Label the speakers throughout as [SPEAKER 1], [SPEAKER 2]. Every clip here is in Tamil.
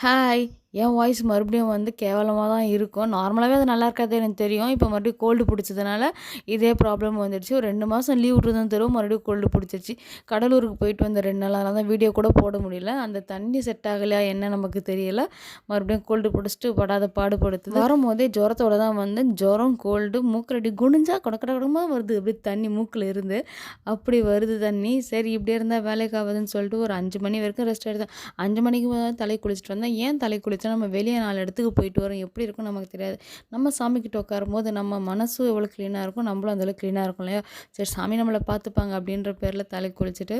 [SPEAKER 1] Hi. என் வாய்ஸ் மறுபடியும் வந்து கேவலமாக தான் இருக்கும். நார்மலாகவே அது நல்லா இருக்காது எனக்கு தெரியும். இப்போ மறுபடியும் கோல்டு பிடிச்சதுனால இதே ப்ராப்ளம் வந்துடுச்சு. ஒரு ரெண்டு மாதம் லீவ் விட்டுருந்தோம் தரும் மறுபடியும் கோல்டு பிடிச்சிருச்சு. கடலூருக்கு போயிட்டு வந்த ரெண்டு நாள் அதனால தான் வீடியோ கூட போட முடியல. அந்த தண்ணி செட் ஆகலையா என்ன நமக்கு தெரியல. மறுபடியும் கோல்டு பிடிச்சிட்டு படாத பாடுபடுத்து வரும்போதே ஜுரத்தோட தான் வந்து ஜுரம் கோல்டு மூக்கில் அடி குனிஞ்சா கொடக்கட கொடமாக வருது. அப்படி தண்ணி மூக்கில் இருந்து. அப்படி வருது தண்ணி. சரி இப்படியே இருந்தால் வேலைக்கு ஆகுதுன்னு சொல்லிட்டு ஒரு அஞ்சு மணி வரைக்கும் ரெஸ்ட் எடுத்தேன். அஞ்சு மணிக்கு மேலே தலை குளிச்சுட்டு வந்தேன். ஏன் தலை குளிச்சா நம்ம வெளியே நாலு இடத்துக்கு போயிட்டு வரோம். எப்படி இருக்கும் நமக்கு தெரியாது. நம்ம சாமிக்கிட்ட உட்காரும் போது நம்ம மனசு எவ்வளோ க்ளீனாக இருக்கும் நம்மளும் அந்தளவுக்கு க்ளீனாக இருக்கும் இல்லையா? சரி சாமி நம்மளை பார்த்துப்பாங்க அப்படின்ற பேரில் தலை குளிச்சுட்டு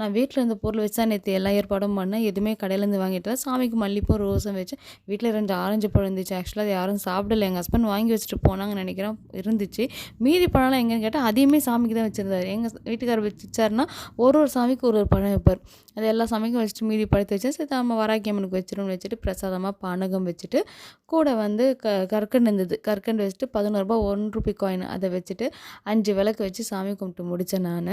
[SPEAKER 1] நான் வீட்டில் இருந்த பொருள் வச்சு தான் நேற்று எல்லா ஏற்பாடும் பண்ணேன். எதுவுமே கடையிலேருந்து வாங்கிட்டு சாமிக்கு மல்லிப்பூ ரோஸும் வச்சு வீட்டில் ரெண்டு ஆரஞ்சு பழம் இருந்துச்சு. ஆக்சுவலாக அது யாரும் சாப்பிடல. எங்கள் ஹஸ்பண்ட் வாங்கி வச்சுட்டு போனாங்கன்னு நினைக்கிறேன். இருந்துச்சு. மீதி பழம்லாம் எங்கேன்னு கேட்டால் அதையுமே சாமிக்கு தான் வச்சுருந்தாரு. எங்கள் வீட்டுக்காரர் வச்சுச்சாருன்னா ஒரு ஒரு சாமிக்கு ஒரு ஒரு பழம் வைப்பார். அது எல்லா சாமிக்கும் வச்சுட்டு மீதி பழத்தை வச்சு சரி நம்ம வராக்கியம்மனுக்கு வச்சிடணும்னு வச்சுட்டு பிரசாதமாக பானகம் வச்சுட்டு கூட வந்து க கற்கண்டு இருந்தது. கற்கண்டு வச்சுட்டு பதினோருபா ஒன் ருபி காயின் அதை வச்சுட்டு அஞ்சு விளக்கு வச்சு சாமி கும்பிட்டு முடித்தேன் நான்.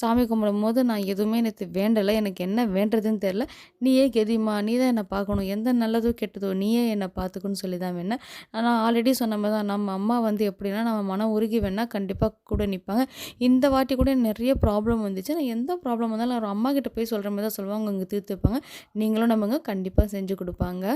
[SPEAKER 1] சாமி கும்பிடும் போது நான் எதுவுமே எனக்கு வேண்டலை. எனக்கு என்ன வேண்டதுன்னு தெரில நீயே கெதிமா நீ தான் என்னை பார்க்கணும். எந்த நல்லதோ கெட்டதோ நீயே என்னை பார்த்துக்கணும்னு சொல்லி தான் வேணேன் நான் ஆல்ரெடி சொன்ன மாதிரி தான். நம்ம அம்மா வந்து எப்படின்னா நம்ம மனம் உருகி வேணால் கண்டிப்பாக கூட நிற்பாங்க இந்த வாட்டி கூட நிறைய ப்ராப்ளம் வந்துச்சு. நான் எந்த ப்ராப்ளம் வந்தாலும் ஒரு அம்மா கிட்ட போய் சொல்கிற மாதிரி தான் சொல்லுவாங்க. அவங்க தீர்த்து வைப்பாங்க. நீங்களும் நம்மங்க கண்டிப்பாக செஞ்சு கொடுப்பாங்க.